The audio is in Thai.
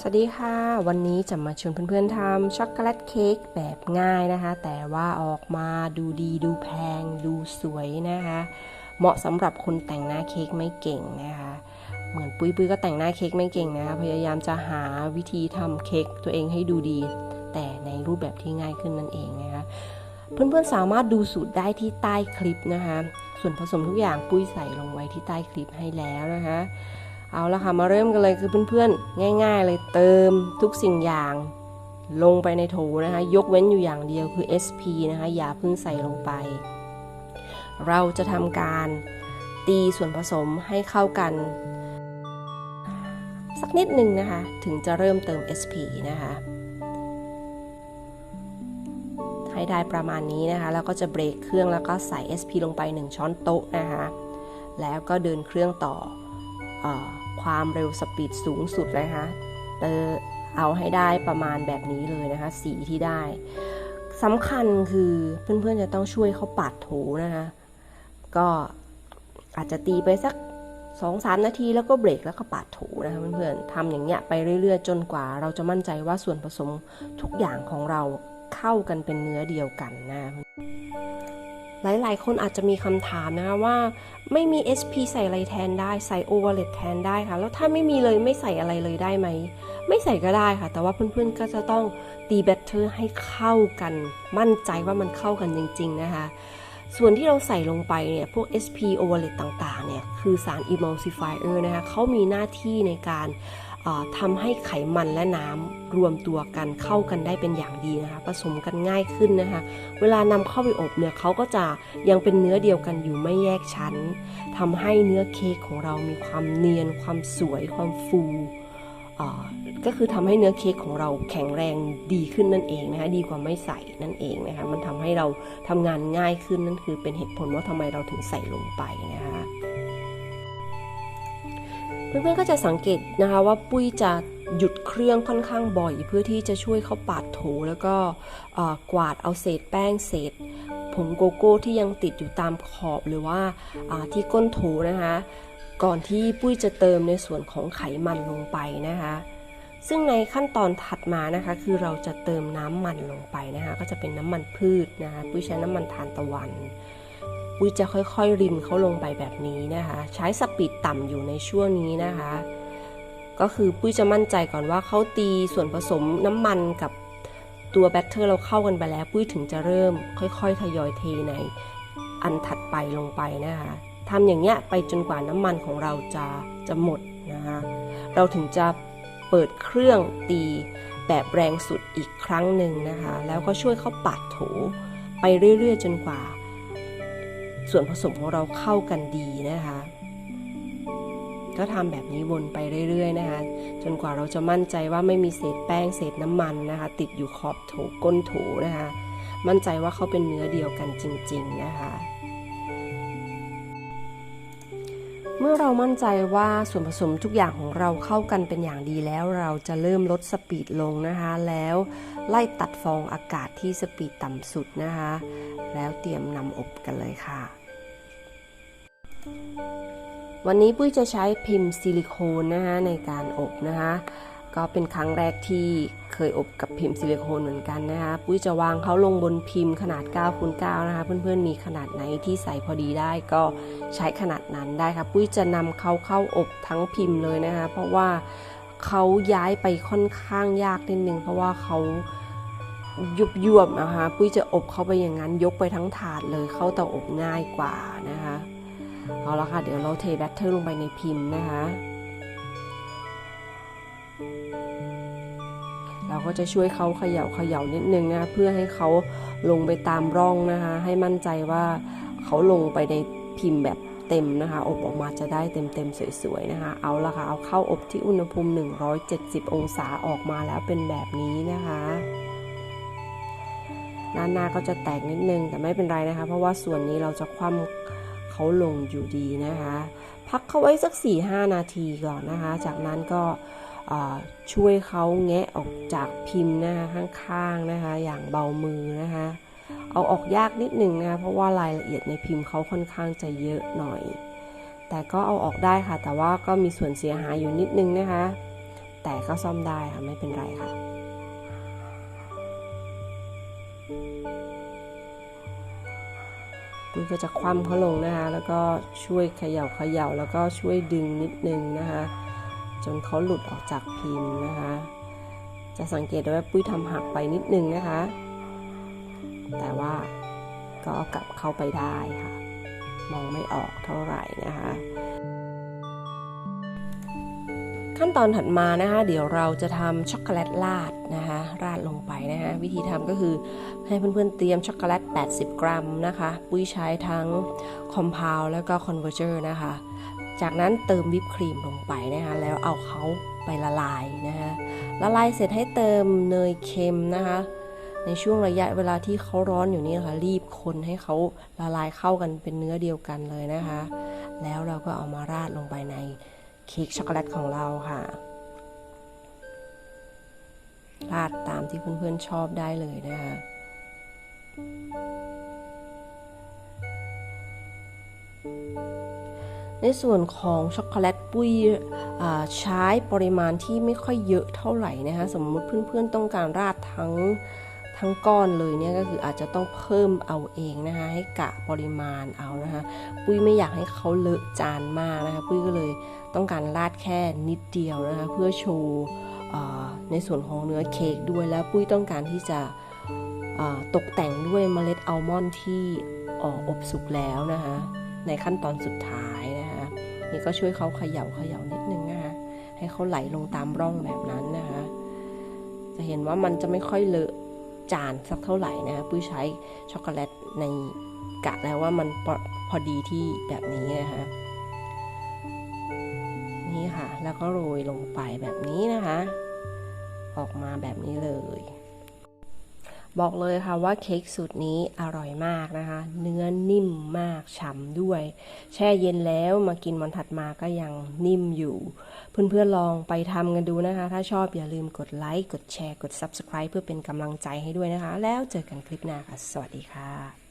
สวัสดีค่ะ วันนี้จะมาชวนเพื่อนๆทำช็อกโกแลตเค้กแบบง่ายนะคะ แต่ว่าออกมาดูดีดูแพง ดูสวยนะคะ เหมาะสำหรับคนแต่งหน้าเค้กไม่เก่งนะคะ เหมือนปุ้ยปุ้ยก็แต่งหน้าเค้กไม่เก่งนะคะ พยายามจะหาวิธีทำเค้กตัวเองให้ดูดี แต่ในรูปแบบที่ง่ายขึ้นนั่นเองนะคะเพื่อนๆสามารถดูสูตรได้ที่ใต้คลิปนะคะ ส่วนผสมทุกอย่างปุ้ยใส่ลงไว้ที่ใต้คลิปให้แล้วนะคะ เอาละค่ะมาเริ่มกันเลยคือเพื่อนๆ ง่าย ๆ เลยเติมทุกสิ่งอย่าง ลงไปในโถนะคะ ยกเว้นอยู่อย่างเดียวคือ SP นะคะ อย่าเพิ่งใส่ลงไป เราจะทำการตีส่วนผสมให้เข้ากัน สักนิดหนึ่งนะคะ ถึงจะเริ่มเติม SP นะคะให้ได้ประมาณนี้นะคะ แล้วก็จะเบรกเครื่องแล้วก็ใส่ SP ลงไป 1 ช้อนโต๊ะนะคะ แล้วก็เดินเครื่องต่ออ ความเร็วสปีดสูงสุดเลยนะคะเตอเอาให้ได้ประมาณแบบนี้เลยนะคะ สีที่ได้สำคัญคือเพื่อนๆจะต้องช่วยเขาปาดโถนะคะก็อาจจะตีไปสัก2-3นาทีแล้วก็เบรกแล้วก็ปาดโถนะคะเพื่อนๆทำอย่างเงี้ยไปเรื่อยๆ จนกว่า เราจะมั่นใจว่าส่วนผสมทุกอย่างของเราเข้ากันเป็นเนื้อเดียวกันนะ หลายๆ คนอาจจะมีคำถามนะคะว่าไม่มี SP ใส่อะไรแทนได้ใส่ Overlet แทนได้ค่ะ แล้วถ้าไม่มีเลยไม่ใส่อะไรเลยได้ไหม ไม่ใส่ก็ได้ค่ะ แต่ว่าเพื่อนๆก็จะต้องตีแบตเตอร์ให้เข้ากัน มั่นใจว่ามันเข้ากันจริง ๆ นะคะส่วนที่เราใส่ลงไปเนี่ย พวก SP Overlet ต่าง ๆ เนี่ย คือสาร emulsifier นะคะเขามีหน้าที่ในการ ทำให้ไขมันและน้ำรวมตัวกันเข้ากันได้เป็นอย่างดีนะคะ ผสมกันง่ายขึ้นนะคะ เวลานำเข้าไปอบเนี่ยเขาก็จะยังเป็นเนื้อเดียวกันอยู่ไม่แยกชั้นทำให้เนื้อเค้กของเรามีความเนียน ความสวย ความฟูก็คือทำให้เนื้อเค้กของเราแข็งแรงดีขึ้นนั่นเองนะคะดีกว่าไม่ใส่นั่นเองนะคะมันทำให้เราทำงานง่ายขึ้นนั่นคือเป็นเหตุผลว่าทำไมเราถึงใส่ลงไปนะคะ เพื่อนๆก็จะสังเกตนะคะว่าปุ้ยจะหยุดเครื่องค่อนข้างบ่อยเพื่อที่จะช่วยเขาปาดโถแล้วก็กวาดเอาเศษแป้งเศษผงโกโก้ที่ยังติดอยู่ตามขอบหรือว่าที่ก้นโถนะคะ ก่อนที่ปุ้ยจะเติมในส่วนของไขมันลงไปนะคะ ซึ่งในขั้นตอนถัดมานะคะ คือเราจะเติมน้ำมันลงไปนะคะ ก็จะเป็นน้ำมันพืชนะคะ ปุ้ยใช้น้ำมันทานตะวัน ปุ้ยจะค่อยๆรินเขาลงไปแบบนี้นะคะ ใช้สปีดต่ำอยู่ในช่วงนี้นะคะ ก็คือปุ้ยจะมั่นใจก่อนว่าเขาตีส่วนผสมน้ำมันกับตัวแบตเตอร์เราเข้ากันไปแล้ว ปุ้ยถึงจะเริ่มค่อยๆทยอยเทในอันถัดไปลงไปนะคะทำอย่างเงี้ยไปจนกว่าน้ำมันของเราจะจะหมดนะคะเราถึงจะเปิดเครื่องตีแบบแรงสุดอีกครั้งหนึ่งนะคะ แล้วก็ช่วยเขาปัดโถไปเรื่อยๆ จนกว่า ส่วนผสมของเราเข้ากันดีนะคะ ก็ทำแบบนี้วนไปเรื่อยๆนะคะ จนกว่าเราจะมั่นใจว่าไม่มีเศษแป้งเศษน้ำมันนะคะ ติดอยู่ขอบโถก้นโถนะคะ มั่นใจว่าเขาเป็นเนื้อเดียวกันจริง ๆ นะคะ เมื่อเรามั่นใจว่าส่วนผสมทุกอย่างของเราเข้ากันเป็นอย่างดีแล้วเราจะเริ่มลดสปีดลงนะคะ แล้วไล่ตัดฟองอากาศที่สปีดต่ำสุดนะคะ แล้วเตรียมนำอบกันเลยค่ะ วันนี้ปุ้ยจะใช้พิมพ์ซิลิโคนนะคะในการอบนะคะ ก็เป็นครั้งแรกที่เคยอบกับพิมพ์ซิลิโคนเหมือนกันนะคะปุ้ยจะวางเขาลงบนพิมพ์ขนาด9คูณ9นะคะ เพื่อนๆมีขนาดไหนที่ใส่พอดีได้ก็ใช้ขนาดนั้นได้ค่ะปุ้ยจะนำเขาเข้าอบทั้งพิมพ์เลยนะคะ เพราะว่าเขาย้ายไปค่อนข้างยากนิดนึงเพราะว่าเขายุบยวบนะคะปุ้ยจะอบเข้าไปอย่างนั้นยกไปทั้งถาดเลยเข้าเตาอบง่ายกว่านะคะเอาละค่ะเดี๋ยวเราเทแบตเตอร์ลงไปในพิมพ์นะคะ ก็จะช่วยเขาเขย่าเขย่านิดนึงนะเพื่อให้เขาลงไปตามร่องนะคะ ให้มั่นใจว่าเขาลงไปในพิมพ์แบบเต็มนะคะ อบออกมาจะได้เต็มเต็มๆสวยๆนะคะ เอาละค่ะเอาเข้าอบที่อุณหภูมิ 170 องศาออกมาแล้วเป็นแบบนี้นะคะด้านหน้าก็จะแตกนิดนึงแต่ไม่เป็นไรนะคะ เพราะว่าส่วนนี้เราจะคว่ำเขาลงอยู่ดีนะคะ พักเขาไว้สัก 4-5 นาทีก่อนนะคะ จากนั้นก็ ช่วยเขาแงะออกจากพิมพ์นะคะข้างๆนะคะ อย่างเบามือนะคะ เอาออกยากนิดหนึ่งนะคะเพราะว่ารายละเอียดในพิมพ์เขาค่อนข้างจะเยอะหน่อย แต่ก็เอาออกได้ค่ะ แต่ว่าก็มีส่วนเสียหายอยู่นิดนึงนะคะ แต่ก็ซ่อมได้ค่ะไม่เป็นไรค่ะปุ้ยก็จะคว่ำเขาลงนะคะ แล้วก็ช่วยเขย่าเขย่าแล้วก็ช่วยดึงนิดนึงนะคะ จนเขาหลุดออกจากพิมพ์นะคะ จะสังเกตได้ว่าปุ้ยทำหักไปนิดนึงนะคะ แต่ว่าก็เอากลับเข้าไปได้ค่ะ มองไม่ออกเท่าไหร่นะคะ ขั้นตอนถัดมานะคะ เดี๋ยวเราจะทำช็อกโกแลตราดนะคะ ราดลงไปนะคะ วิธีทำก็คือให้เพื่อนๆเตรียมช็อกโกแลต 80 กรัมนะคะ ปุ้ยใช้ทั้งคอมเพลแล้วก็คอนเวอร์เจอร์นะคะ จากนั้นเติมวิปครีมลงไปนะคะแล้วเอาเขาไปละลายนะคะละลายเสร็จให้เติมเนยเค็มนะคะในช่วงระยะเวลาที่เขาร้อนอยู่นี่นะคะรีบคนให้เขาละลายเข้ากันเป็นเนื้อเดียวกันเลยนะคะ แล้วเราก็เอามาราดลงไปในเค้กช็อกโกแลตของเราค่ะ ราดตามที่เพื่อนๆชอบได้เลยนะคะ ในส่วนของช็อกโกแลตปุ้ยใช้ปริมาณที่ไม่ค่อยเยอะเท่าไหร่นะคะสมมติเพื่อนๆต้องการราดทั้งทั้งก้อนเลยเนี่ยก็คืออาจจะต้องเพิ่มเอาเองนะคะให้กะปริมาณเอานะคะปุ้ยไม่อยากให้เขาเลอะจานมากนะคะปุ้ยก็เลยต้องการราดแค่นิดเดียวนะคะเพื่อโชว์ในส่วนของเนื้อเค้กด้วยแล้วปุ้ยต้องการที่จะตกแต่งด้วยเมล็ดอัลมอนด์ที่ออบสุกแล้วนะคะในขั้นตอนสุดท้าย นี่ก็ช่วยเขาเขย่าเขย่านิดนึงนะคะให้เขาไหลลงตามร่องแบบนั้นนะคะ จะเห็นว่ามันจะไม่ค่อยเลอะจานสักเท่าไหร่นะคะปุ้ยใช้ช็อกโกแลตในกะแล้วว่ามันพอพอดีที่แบบนี้นะคะนี่ค่ะ แล้วก็โรยลงไปแบบนี้นะคะ ออกมาแบบนี้เลย บอกเลยค่ะว่าเค้กสูตรนี้อร่อยมากนะคะ เนื้อนิ่มมากฉ่ำด้วย แช่เย็นแล้วมากินวันถัดมาก็ยังนิ่มอยู่ เพื่อนๆลองไปทำกันดูนะคะ ถ้าชอบอย่าลืมกดไลค์ กดแชร์ กด Subscribe เพื่อเป็นกำลังใจให้ด้วยนะคะ แล้วเจอกันคลิปหน้าค่ะ สวัสดีค่ะ